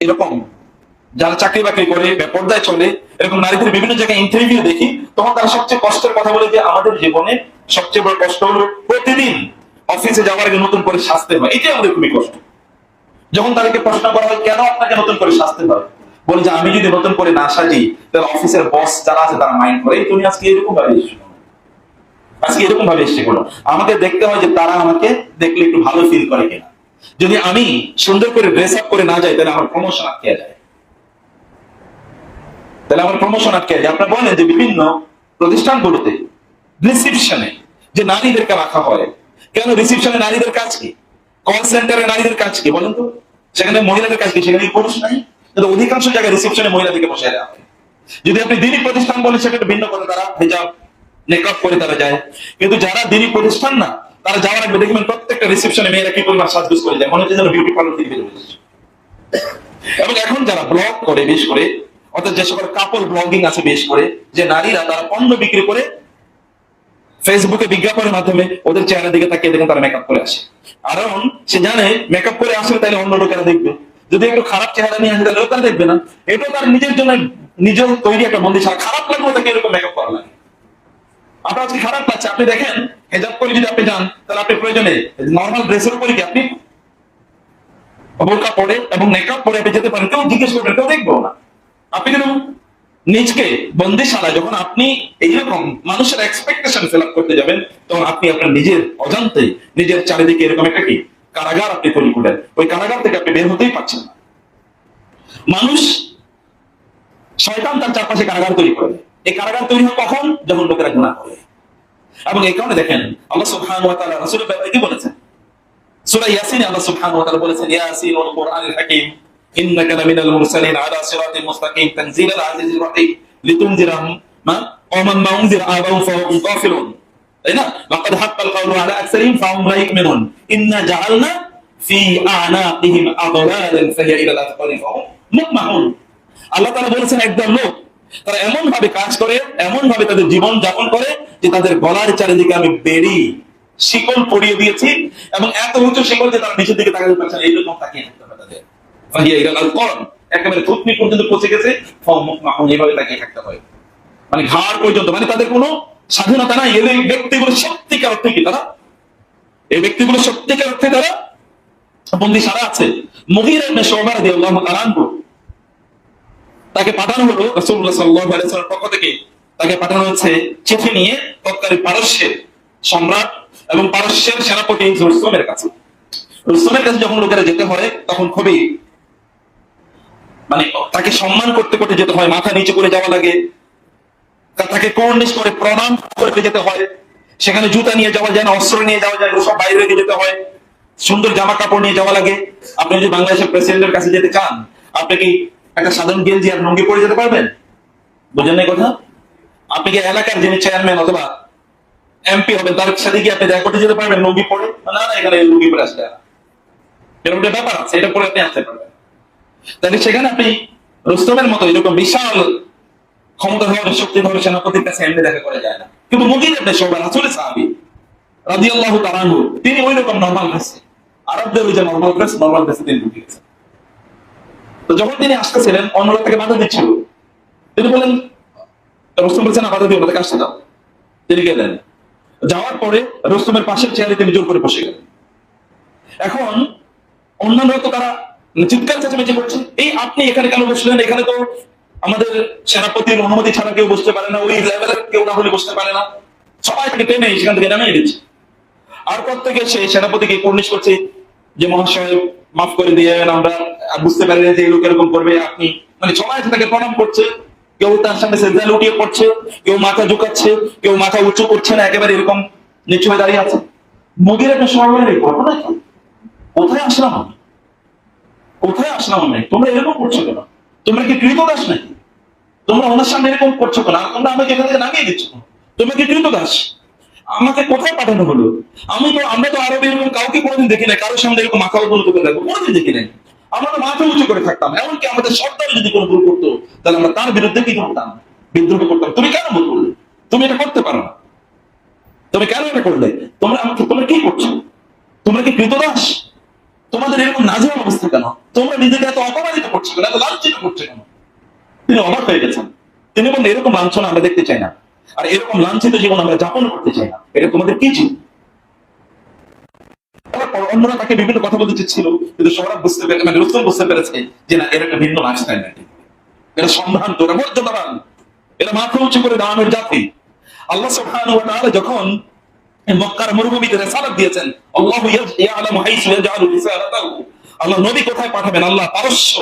এরকম যারা চাকরি বাকরি করে, বেপর্দায় চলে, এরকম নারীদের বিভিন্ন জায়গায় ইন্টারভিউ দেখি, তখন তারা সবচেয়ে কষ্টের কথা বলে যে আমাদের জীবনে সবচেয়ে বড় কষ্ট হলো প্রতিদিন অফিসে যাওয়ার আগে নতুন করে সাজতে হয়। এটাই আমাদের খুবই কষ্ট। যখন তাদেরকে প্রশ্ন করা হয়, কেন আপনাকে নতুন করে সাজতে হয়? বলে যে, আমি যদি নতুন করে না সাজি, তাহলে অফিসের বস যারা আছে তারা মাইন্ড করে তুমি আজকে এরকম ভাবে এসেছ আজকে এরকম ভাবে এসছে কোনো? আমাকে দেখতে হয় যে তারা আমাকে দেখলে একটু ভালো ফিল করে কিনা। যদি আমি সুন্দর করে ড্রেস আপ করে না যাই, তাহলে আমার প্রমোশন আটকে যায়। তাহলে আমার প্রমোশন আটকে যায়। আপনারা বলেন যে বিভিন্ন প্রতিষ্ঠানগুলোতে রিসিপশনে যে নারীদেরকে রাখা হয়, কেন রিসিপশনে নারীদের কাজ কি? কল সেন্টারে নারীদের কাজ কি? বলেন তো। সেখানে মহিলাদের কাজ কি? সেখানে পুরুষ নাই? কিন্তু অধিকাংশ জায়গায় রিসিপশনে মহিলাদেরকে বসে দেওয়া হয়। যদি আপনি দিনী প্রতিষ্ঠান বলেন সেখানে ভিন্ন করে তারা হিজাব মেকআপ করে তারা যায়। কিন্তু যারা দিনী প্রতিষ্ঠান না তারা যাওয়ার আগে দেখবেন প্রত্যেকটা রিসেপশনে মেয়েরা কি পরিমাণ সাজগুজ করে যায়, মনে হচ্ছে যেন বিউটি পার্লার থেকে এসেছে। এবং এখন যারা ব্লগ করে বেশ করে, অর্থাৎ যে সকল কাপড় ব্লগিং আছে বেশ করে, যে নারীরা তারা পণ্য বিক্রি করে ফেসবুকে বিজ্ঞাপনের মাধ্যমে ওদের চেহারা দিকে তাকিয়ে দেখেন তারা মেকআপ করে আসে। কারণ সে জানে মেকআপ করে আসলে তাহলে অন্য লোকেরা দেখবে। যদি একটু খারাপ চেহারা নিয়ে আসে তাহলে তারা দেখবে না। এটাও তার নিজের জন্য নিজের তৈরি একটা ছাড়া খারাপ লাগবে তাকে এরকম মেকআপ করা লাগে। আপনার আজকে খারাপ আপনি দেখেন, হেজাব করে যদি আপনি যান, তাহলে আপনি প্রয়োজনে নর্মাল ড্রেসের উপরে কি আপনি পরে এবং মেকআপ পরে আপনি যেতে পারেন, কেউ জিজ্ঞেস করবেন, কেউ দেখব না। আপনি নিজকে বন্দিশালা যখন আপনি এইরকম মানুষের এক্সপেকটেশন ফিল আপ করতে যাবেন, তখন আপনি আপনার নিজের অজান্তে নিজের চারিদিকে এরকম একটা কি কারাগার আপনি তৈরি করেন ওই কারাগার থেকে আপনি বের হতেই পারছেন না। মানুষ শয়তান তার চারপাশে কারাগার তৈরি করে এই কারাগার তৈরি হয় কখন? যখন লোকেরা গুণা করে। এবং এই কারণে দেখেন, আল্লাহ সুবহানাহু ওয়া তাআলা রাসূলের ব্যাপারে কি বলেছেন? সূরা ইয়াসিনে আল্লাহ সুবহানাহু ওয়া তাআলা বলেছেন, ইয়াসিন ওয়াল কুরআনিল হাকীম, ইন্নাকা লামিনাল মুরসালিন আলা সিরাতিল মুস্তাকিম, তানজিলাল আজিজির রাহিম, লিতুনজিরা মা কওমান মা উনজিরা আবাহুম ফাহুম গাফিলুন। তাই না? লাকাদ হাক্কাল কাওলু আলা আকসারিহিম, ফাহুম লা ইউমিনুন। ইন্না জাআলনা ফি আনাকিহিম আগলালান ফাহিয়া ইলাল আযকারি ফাহুম মুকমাহুন আল্লাহ তাআলা বলেছেন একদম লোক তারা এমন ভাবে কাজ করে এমন ভাবে তাদের জীবন যাপন করে যে তাদের গলার চারিদিকে আমি বেরি শিকল পরিয়ে দিয়েছি এবং এত উঁচু শিকল যে তারা নিচের দিকে তাকাতে পারছে না, এইরকম তাকিয়ে থাকতে হবে তাদের। একেবারে থুতনি পর্যন্ত গেছে এইভাবে তাকিয়ে থাকতে হয়। মানে ঘাড় পর্যন্ত মানে তাদের কোনো স্বাধীনতা নাই এই ব্যক্তিগুলো সত্যিকার অর্থে কি তারা? এই ব্যক্তিগুলো সত্যিকার অর্থে তারা বন্দি সারা আছে। শুবা রাদিয়াল্লাহু তাআলা আনহু তাকে পাঠানো হলো রাসূলুল্লাহ সাল্লাল্লাহু আলাইহি ওয়াসাল্লামের পক্ষ থেকে। তাকে পাঠানো হচ্ছে চিঠি নিয়ে তৎকালীন পারস্যের সম্রাট এবং পারস্যের সেনাপতি রুস্তমের কাছে। রুস্তমের কাছে যখন লোকেরা যেতে হয়, তখন খুবই মানে তাকে সম্মান করতে করতে যেতে হয়, মাথা নিচে করে যাওয়া লাগে। তাকে কর্নিশ করে, প্রণাম করতে যেতে হয়। সেখানে জুতা নিয়ে যাওয়া যায় না, অস্ত্র নিয়ে যাওয়া যায় সব বাইরে রেখে যেতে হয়। সুন্দর জামা কাপড় নিয়ে যাওয়া লাগে। আপনি যদি বাংলাদেশের প্রেসিডেন্টের কাছে যেতে চান, আপনি কি একটা সাধারণ গেঞ্জি আর লুঙ্গি পরে যেতে পারবেন? বুঝেন না কথা? আপনি কি এলাকার যিনি চেয়ারম্যান অথবা এমপি হবেন, তার সাথে কি আপনি দেখা করতে যেতে পারবেন, লুঙ্গি পরে? না না, এখানে লুঙ্গি পরে আসতে এরকম একটা ব্যাপার আছে, এটা পরে আপনি আসতে পারবেন। তাহলে সেখানে আপনি রুস্তমের মতো এরকম বিশাল ক্ষমতা ধরে শক্তি ধরে সেনাপতির কাছে এমনি দেখা করা যায় না। কিন্তু মুগির ইবনে শুবা রাসূলের সাহাবী, রাদিয়াল্লাহু তাআলা আনহু, তিনি ওই রকম নরমাল ড্রেস আরবদের ওই যে নরমাল ড্রেস নরমাল ড্রেসে তিনি তো যখন তিনি আসতেছিলেন, অন্যরা তাকে বাধা দিচ্ছিল। তিনি বলেন রুস্তম বলছেন বাধা দিও না, তাকে আসতে দাও। তিনি গেলেন। যাওয়ার পরে রুস্তমের পাশের চেয়ারে তিনি জোর করে বসে গেলেন। এখন অন্যান্যরা তো তারা চিৎকার চেঁচামেচি করছে, এই আপনি এখানে কেন বসলেন? এখানে তো আমাদের সেনাপতির অনুমতি ছাড়া কেউ বসতে পারে না, ওই লেভেলের কেউ না হলে বসতে পারে না। সবাই তাকে টেনে সেখান থেকে নামিয়ে দিচ্ছে। আর পর থেকে সে সেনাপতিকে কর্নিশ করছে। যে মহাশয় মাফ করে দিয়ে আমরা বুঝতে পারি যে লোক এরকম করবে, আপনি মানে সবাই তাকে প্রণাম করছে। কেউ তার সামনে সেজদা লুটিয়ে পড়ছে, কেউ মাথা ঝুঁকাচ্ছে, কেউ মাথা উঁচু করছে না, একেবারে এরকম নিচু হয়ে দাঁড়িয়ে আছে। মুগের একটা সময় ঘটনা কি? কোথায় আসলাম আমি? কোথায় আসলাম আমি? তোমরা এরকম করছ কেন? তোমরা কি কৃতদাস নাকি? তোমরা ওনার সামনে এরকম করছ কেন? তোমরা আমাকে এখান থেকে নামিয়ে দিচ্ছ? তোমরা কি কৃতদাস? আমাকে কোথায় পাঠানো হলো? আমি তো, আমরা তো আরবে এরকম কাউকে কোনোদিন দেখি না কারোর সামনে এরকম মাথা উঁচু করে দেখো, কোনোদিন দেখি নাই। আমরা তো মাথা উঁচু করে থাকতাম, এমনকি আমাদের সর্দার যদি কোনো ভুল করতো, তাহলে আমরা তার বিরুদ্ধে কি করতাম? বিদ্রোহ করতাম। তুমি কেন ভুল করলে? তুমি এটা করতে পারো না। তুমি কেন এটা করলে? তোমরা আমাকে তোমরা কি করছ? তোমরা কি কৃতদাস? তোমাদের এরকম নাজেহাল অবস্থা কেন? তোমরা নিজেকে এত অপমানিত করছ কেন? এত লাঞ্ছিত করছ কেন? তিনি অবাক হয়ে গেছেন। তিনি বলেন এরকম লাঞ্ছনা আমরা দেখতে চাই না। আর এরকম লাঞ্ছিত জীবন আমরা যাপন করতে চাই না। এটা তোমাদের কি জীবন? অন্যরা তাকে বিভিন্ন কথা বলতে কিন্তু বুঝতে পেরে মানে রুস্তম বুঝতে পেরেছে যে না, এর একটা ভিন্ন লাইফস্টাইল মর্যাদাবান মাথা উঁচু করে দাঁড়ানোর জাতি। আল্লাহ সুবহানাহু ওয়া তাআলা যখন মক্কার মরুভূমিতে রেসালাত দিয়েছেন, আল্লাহু ইয়ালামু হাইসু রিসালাতাহু। আল্লাহ নবী কোথায় পাঠাবেন? আল্লাহ পারস্য।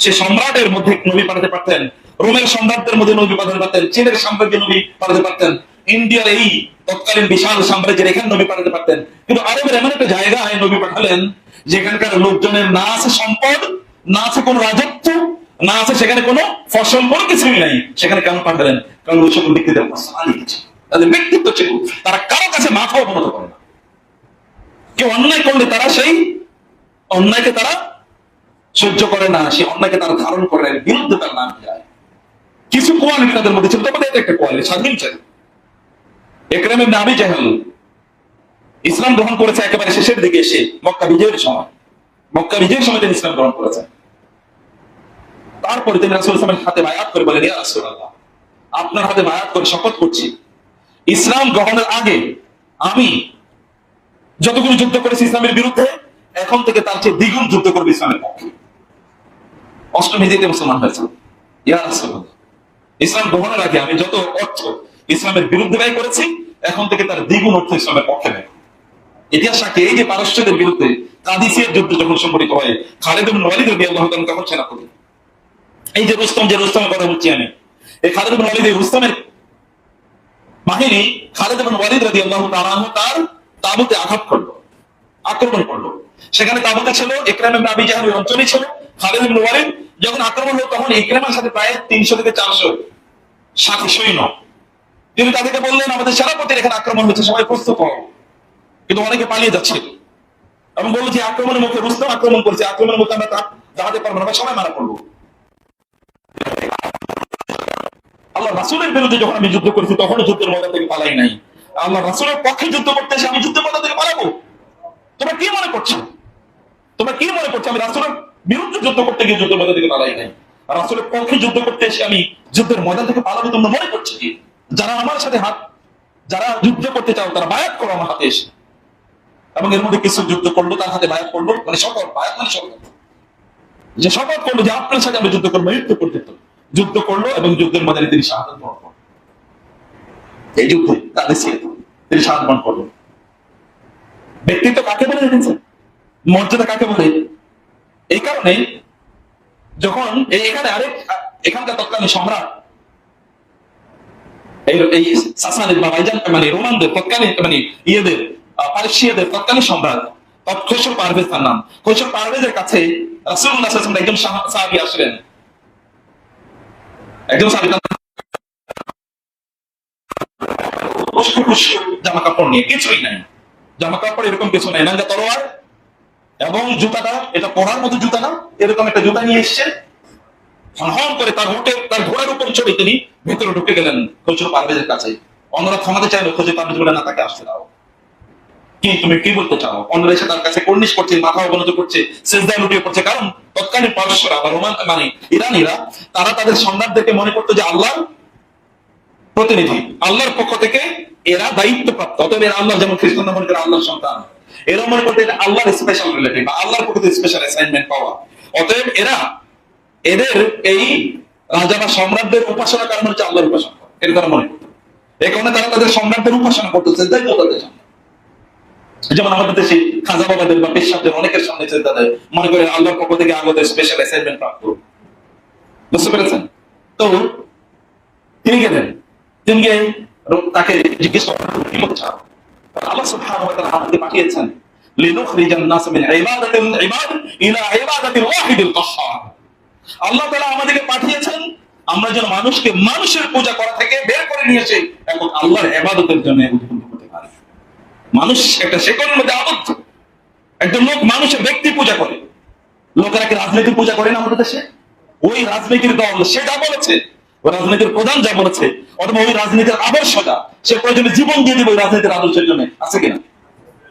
সে সম্রাটের মধ্যে নবী পাঠাতে পারতেন। রোমের সম্রাটদের মধ্যে নবী পাঠাতে পারতেন। চীনের সাম্রাজ্যে নবী পাঠাতে পারতেন। ইন্ডিয়ার এই তৎকালীন বিশাল সাম্রাজ্যের এখানে নবী পাঠাতে পারতেন। কিন্তু আরবের এমন একটা জায়গায় নবী পাঠালেন, যেখানকার লোকজনের না আছে সম্পদ, না আছে কোনো রাজত্ব, না আছে সেখানে কোনো ফসল, কোনো কিছুই নাই। সেখানে কেন পাঠালেন? কারণ ওই সকল ব্যক্তিদের পার্সোনালিটি ছিল তাদের ব্যক্তিত্ব ছিল। তারা কারও কাছে মাথা অবনত করে না। কেউ অন্যায় করলে তারা সেই অন্যায়কে তারা সহ্য করে না সে অন্যায়কে তারা ধারণ করে না, বিরুদ্ধে তার নাম যায় কিছু কোয়ালিটি তাদের মধ্যে ছিল তোমাদের একটা কোয়ালিটি স্বাধীন চাই একরাম ইবনে আবি জাহল ইসলাম গ্রহণ করেছে একেবারে শেষের দিকে এসে মক্কা বিজয়ের সময়। মক্কা বিজয়ের সময় তিনি ইসলাম গ্রহণ করেছেন। তারপরে তিনি রাসূল ইসলামের হাতে বায়াত করে বলেন ইয়া রাসূলুল্লাহ আপনার হাতে বায়াত করে শপথ করছি। ইসলাম গ্রহণের আগে আমি যতগুলো যুদ্ধ করেছি ইসলামের বিরুদ্ধে এখন থেকে তার চেয়ে দ্বিগুণ যুদ্ধ করবে ইসলামের পক্ষে। অষ্টম হিজিতে মুসলমান হয়েছে। ইয়া ইসলাম গ্রহণের আগে আমি যত অর্থ ইসলামের বিরুদ্ধে ব্যয় করেছি, এখন থেকে তার দ্বিগুণ অর্থ ইসলামের পক্ষে ব্যয় ইতিহাস সাক্ষী, এই যে পারস্যদের বিরুদ্ধে কাদিসিয়ার যুদ্ধ যখন সংঘটিত হয়, খালেদ ওয়ালিদ রাদিয়াল্লাহু তাআলা তখন সেনাপতি এই যে রুস্তম, যে রুস্তমের কথা বলছি আমি, এই খালেদ ওয়ালিদ, এই রুস্তমের বাহিনী খালেদ ওয়ালিদ তাআলা আনহু তার তাবুতে আঘাত করল। আক্রমণ করল। সেখানে তাবুতে ছিল ইকরাম ইবনে আবি জাহলের অঞ্চলে ছিল, খালেদ বিন ওয়ালিদ। যখন আক্রমণ হলো, তখন ইকরামের সাথে প্রায় 300 থেকে 400 সাথী সৈন্য। তিনি তাদেরকে বললেন, আমাদের সেনাপতির এখানে আক্রমণ হচ্ছে, সবাই প্রস্তুত হও। কিন্তু অনেকে পালিয়ে যাচ্ছে। এবং বলল যে, আক্রমণের মুখে রুস্তম আক্রমণ করছে, আক্রমণের মুখে আমরা দাঁড়াতে পারব না সবাই মারা পড়ব। আল্লাহ রাসুলের বিরুদ্ধে যখন আমি যুদ্ধ করেছি তখন যুদ্ধের ময়দান থেকে পালাই নাই। আল্লাহ রাসুলের পক্ষে যুদ্ধ করতে আমি যুদ্ধের ময়দান থেকে পালাবো। তোমরা কি মনে করছ? তোমরা কি মনে করছ? আমি রাসুলের বিরুদ্ধে যুদ্ধ করতে গিয়ে যুদ্ধের ময়দান থেকে পালাই নাই। রাসুলের পক্ষে যুদ্ধ করতে এসে আমি যুদ্ধের ময়দান থেকে পালাবো, তোমরা মনে করছ কি? যারা আমার সাথে হাত, যারা যুদ্ধ করতে চাও, তারা বায়াত করো আমার হাতে এসে। এবং এর মধ্যে কিছু যুদ্ধ করল, তার হাতে বায়াত করল মানে সকল বায়াত মানে শপথ। যে শপথ করল যে আপনার সাথে আমি যুদ্ধ করব মৃত্যু পর্যন্ত যুদ্ধ করল এবং যুদ্ধের মধ্যে তিনি বরণ এই যুদ্ধে তাদের তিনি বরণ করলেন ব্যক্তিত্ব কাকে বলে দেখেছেন মর্যাদা কাকে বলে? এই কারণে যখন এখানে আরেক, এখানকার তৎকালীন সম্রাট, এই সাসানের বা মানে রোমানদের তৎকালীন মানে ইয়েদের তৎকালীন সম্রাট পারভেজ তার নাম। পারভেজের কাছে সাল্লাল্লাহু একজন সাহা- সাহাবী আসলেন। একজন সাহাবী জামা কাপড় নিয়ে, কিছুই নাই। জামা কাপড় এরকম কিছু নাই নাঙ্গা তলোয়ার এবং জুতাটা, এটা পরার মতো জুতা না, এরকম একটা জুতা নিয়ে এসছে হন করে তার উঠে তার ঘোড়ার উপর চড়ে তিনি ভেতরে ঢুকে গেলেন খোঁজর পারভেজের কাছে। অন্যরা থামাতে চাইলো, খোঁজে পারভেজ বলে না তাকে আসতে দাও। কি, তুমি কি বলতে চাও? অন্যরা এসে তার কাছে কর্নিশ করছে, মাথা অবনত করছে সেজদায় লুটিয়ে পড়ছে। কারণ তৎকালীন পারস্যরা বা রোমান মানে ইরানিরা, তারা তাদের সম্রাটদেরকে মনে করতো যে আল্লাহ প্রতিনিধি, আল্লাহর পক্ষ থেকে এরা দায়িত্ব প্রাপ্ত অতএব এরা আল্লাহ যেমন খ্রিস্টানরা মনে করে আল্লাহর সন্তান এরা মনে করতে এটা আল্লাহর স্পেশাল রিলেটিভ বা আল্লাহর পক্ষ থেকে স্পেশাল অ্যাসাইনমেন্ট পাওয়া। অতএব এরা এদের এই রাজা বা সম্রাটদের উপাসনা কারণ হচ্ছে আল্লাহর উপাসনা। করা। এটা তারা মনে করতো এই কারণে তারা তাদের সম্রাটদের উপাসনা করতেছে তাই তো তাদের সামনে। যেমন আমাদের দেশে খাজা বাবাদের বা পেশাবদের অনেকের সামনে চিন্তা দেয় মনে করে আল্লাহর পক্ষ থেকে আগত স্পেশাল অ্যাসাইনমেন্ট প্রাপ্ত। বুঝতে পেরেছেন? তো তিনি গেলেন তিনি গিয়ে তাকে জিজ্ঞেস পাঠিয়েছেন মিন মানুষের মানুষ মধ্যে একজন লোক ব্যক্তি পূজা করে, লোকেরা কি রাজনীতির পূজা করে না আমাদের দেশে? ওই রাজনীতির দল, সে বলেছে রাজনীতির প্রধান যা বলেছে, অথবা ওই রাজনীতির আদর্শটা, সে প্রয়োজনে জীবন দিয়ে দিবে ওই রাজনীতির আদর্শের জন্য, আছে কিনা?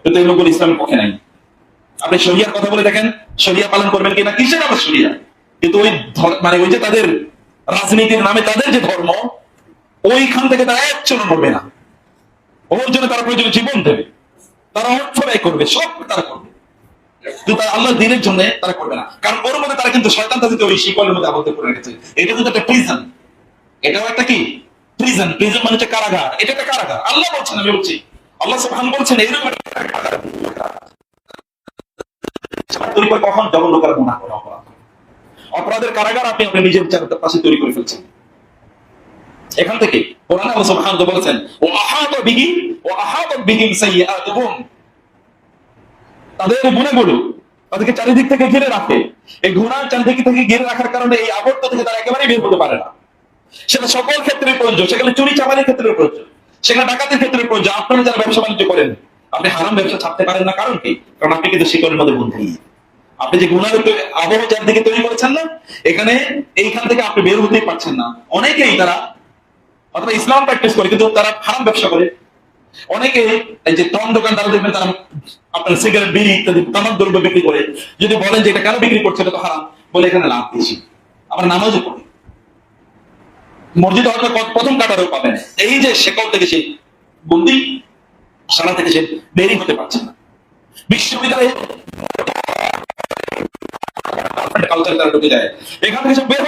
কিন্তু এই লোকগুলো ইসলামের পক্ষে নাই। আপনি শরিয়ার কথা বলে দেখেন, শরিয়া পালন করবেন কিনা, কিসের আবার শরিয়া? কিন্তু ওই মানে ওই যে তাদের রাজনীতির নামে তাদের যে ধর্ম, ওইখান থেকে তারা এক চলো নড়বে না। ওর জন্য তারা প্রয়োজনে জীবন দেবে। তারা অর্থ ব্যয় করবে, সব তারা করবে। কিন্তু তারা আল্লাহ দিনের জন্য তারা করবে না। কারণ ওর মধ্যে তারা কিন্তু শয়তান তাদেরকে ওই শিকলের মধ্যে আবদ্ধ করে রেখেছে। এটা কিন্তু একটা প্রিজন এটাও একটা কি? প্রিজন প্রিজন মানে হচ্ছে কারাগার। এটা একটা কারাগার। আল্লাহ বলছেন, আমি বলছি। আল্লাহ সুবহান বলছেন, এরকম তৈরি করে কখন? লোকেরা গুনাহ করে, অপরাধ অপরাধের কারাগার আপনি আপনার নিজের পাশে তৈরি করে ফেলছেন। এখান থেকে কোরআনে আল্লাহ ওয়া তাআলা ও আহাত বিহি ও আহাত বিহিম সাইয়্যাতুহুম তাদের তাদেরকে চারিদিক থেকে ঘিরে রাখে। এই গুণার চারিদিক থেকে ঘিরে রাখার কারণে এই আবর্ত থেকে তারা একেবারেই বের হতে পারে না। সেটা সকল ক্ষেত্রে প্রযোজ্য। সেখানে চুরি চামারির ক্ষেত্রে প্রযোজ্য। সেখানে ডাকাতের ক্ষেত্রে প্রযোজ্য। আপনারা যারা ব্যবসা বাণিজ্য করেন, আপনি হারাম ব্যবসা ছাড়তে পারেন না। কারণ কি? কারণ আপনি কিন্তু শিকলের মধ্যে বন্ধু আপনি যে গুণার আবহাওয়া চারদিকে তৈরি করেছেন না, এখানে এইখান থেকে আপনি বের হতেই পারছেন না। অনেকেই তারা অথবা ইসলাম প্র্যাকটিস করে, কিন্তু তারা হারাম ব্যবসা করে। অনেকে এই যে টন দোকানদার দেখবেন তারা আপনার সিগারেট বিড়ি ইত্যাদি তামাক দ্রব্য বিক্রি করে। যদি বলেন যে এটা কেন বিক্রি করছে, এটা তো হারাম, বলে এখানে লাভ বেশি। আবার নামাজও পড়ে। মসজিদে হয়তো প্রথম কাটারও পাবেন এই যে শেকল থেকে সে বন্দি সারা থেকে সে বেরিয়ে হতে পারছে না। বিশ্ববিদ্যালয়ে বের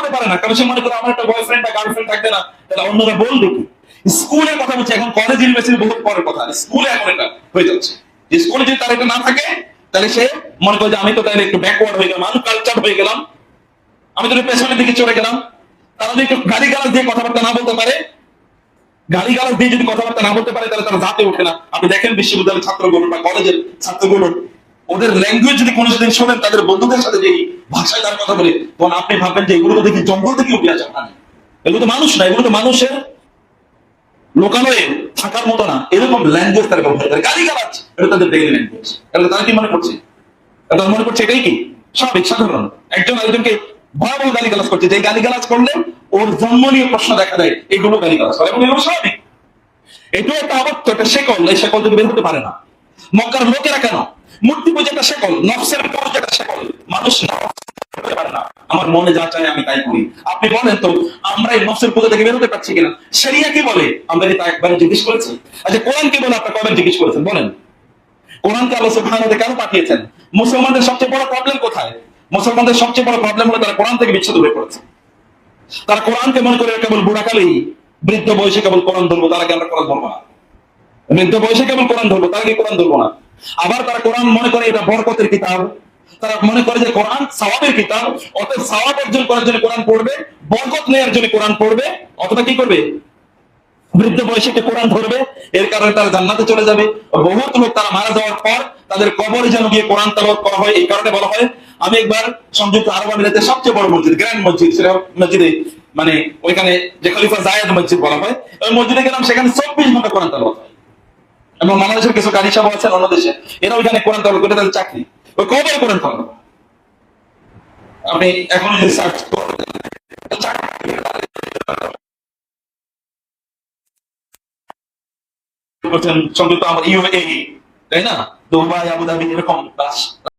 তাহলে সে মনে আমি তো একটু হয়ে গেলাম হয়ে গেলাম। আমি তো পেছনের দিকে চলে গেলাম। তারা যদি গাড়ি গালাজ দিয়ে কথাবার্তা না বলতে পারে গাড়ি গালাজ দিয়ে যদি কথাবার্তা না বলতে পারে, তাহলে তারা জাতে ওঠে না। আপনি দেখেন বিশ্ববিদ্যালয়ের ছাত্রগুলো বা কলেজের ছাত্রগুলো ওদের ল্যাঙ্গুয়েজ যদি কোনো দিন শোনেন, তাদের বন্ধুদের সাথে যে ভাষায় তার কথা বলে, তখন আপনি ভাববেন যে এগুলো তো দেখি জঙ্গল থেকে উঠে আসে এগুলো তো মানুষ না, এগুলো তো মানুষের লোকালয়ে থাকার মতো না। এরকম ল্যাঙ্গুয়েজ তারা ব্যবহার করে। গালি গালাজ এটা তাদের ডেইলি ল্যাঙ্গুয়েজ এটা তারা কি মনে করছে? তারা মনে করছে এটাই কি? স্বাভাবিক সাধারণ। একজন আরেকজনকে ভয়াবহ গালি গালাজ করছে। যে গালি গালাজ করলে ওর জন্ম নিয়ে প্রশ্ন দেখা দেয়, এগুলো গালি গালাজ করে। এবং এগুলো স্বাভাবিক। এটাও একটা আবত্ত একটা শেকল, এই শেকল থেকে বের হতে পারে না। মক্কার লোকেরা কেন? মূর্তি পুজো একটা শেকল, নফসের পুজো একটা শেকল। মানুষ করতে পারে না। আমার মনে যা চায় আমি তাই করি। আপনি বলেন তো, আমরা এই নফসের পুজো থেকে বের হতে পারছি কিনা? সেরিয়া কি বলে? আমরা কি তা একবার জিজ্ঞেস করেছি? আচ্ছা কোরআন কি বলে? আপনার কবেন জিজ্ঞেস করেছেন। বলেন। কোরআনকে আল্লাহ সুবহানাহু কেন পাঠিয়েছেন? মুসলমানদের সবচেয়ে বড় প্রবলেম কোথায়? মুসলমানদের সবচেয়ে বড় প্রবলেম হলো তারা কোরআন থেকে বিচ্ছুত হয়ে পড়েছে। তারা কোরআনকে মনে করে কেবল বুড়াকালেই বৃদ্ধ বয়সে কেবল কোরআন ধরবো, তারা কি আমরা কোরআন ধরবো না। বৃদ্ধ বয়সে কেবল কোরআন ধরবো, তারা কি কোরআন ধরবো না। আবার তারা কোরআন মনে করে এটা বরকতের কিতাব, তারা মনে করে যে কোরআন সওয়াবের কিতাব, অতএব সওয়াব অর্জন করার জন্য কোরআন পড়বে, বরকত নেওয়ার জন্য কোরআন পড়বে অথবা কি করবে? বৃদ্ধ বয়সে একটি কোরআন ধরবে, এর কারণে তারা জান্নাতে চলে যাবে। বহুত লোক তারা মারা যাওয়ার পর তাদের কবরে যেন গিয়ে কোরআন তালাওয়াত করা হয়, এই কারণে বলা হয় আমি একবার সংযুক্ত আরব আমিরাতে সবচেয়ে বড় মসজিদ, গ্র্যান্ড মসজিদ, সেটা মসজিদে মানে ওইখানে যে খলিফা জায়েদ মসজিদ বলা হয়, ওই মসজিদে গেলাম, সেখানে চব্বিশ ঘণ্টা কোরআন তালাওয়াত। হয় এবং বাংলাদেশের কিছু গাড়ি সাহেব আছেন অন্য দেশে, এরা ওইখানে কোরআন তালাওয়াত করে তাদের চাকরি। ওই কবরে কোরআন তালাওয়াত? আপনি এখন যদি সার্চ করেন সংযুক্ত আমার ইউএই তাই না? দুবাই, আবুধাবি, এরকম